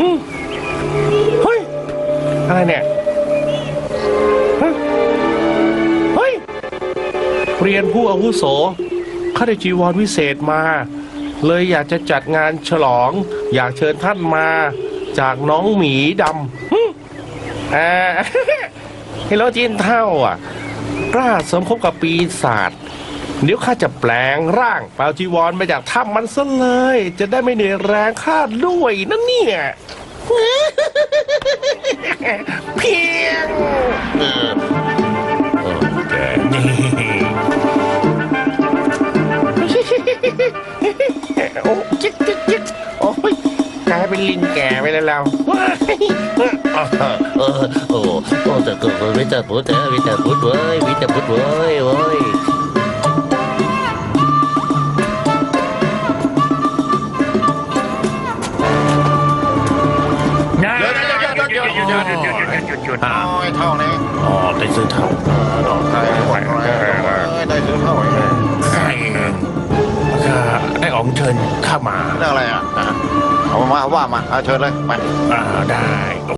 อืมเฮ้ย อะไรเนี่ยฮะเฮ้ย เรียนผู้อาวุโสข้าได้จีวรวิเศษมา เลยอยากจะจัดงานฉลอง อยากเชิญท่านมา จากน้องหมีดำหึอ่า เฮโลจินเท่าอะ กล้าสมคบกับปีศาจ เดี๋ยวข้าจะแปลงร่างเปล่าจีวรมาจากถ้ำมันซะเลย จะได้ไม่เหนื่อยแรงข้าด้วยนั่นเนี่ยเพียงเออเออแกนี่โอ้จิกจิกจิกโอ้ยกลายเป็นลิงแก่ไปแล้วเราว้โอ้โอ้แต่กิดวิจารพุทธเออวิจารพุทธเว้ยวิจารพุทธเว้ยเว้ย หยุดหยุดหยุดหยุดหยุดหยุดโอ้ยเท่านี้อ๋อได้ซื้อเท่าดอกไทยหมดเลยได้ซื้อเท่าเลยใช่ข้าไอ้อ๋องเชิญข้ามาเรื่องอะไรอะเอามาว่ามาเชิญเลยไปได้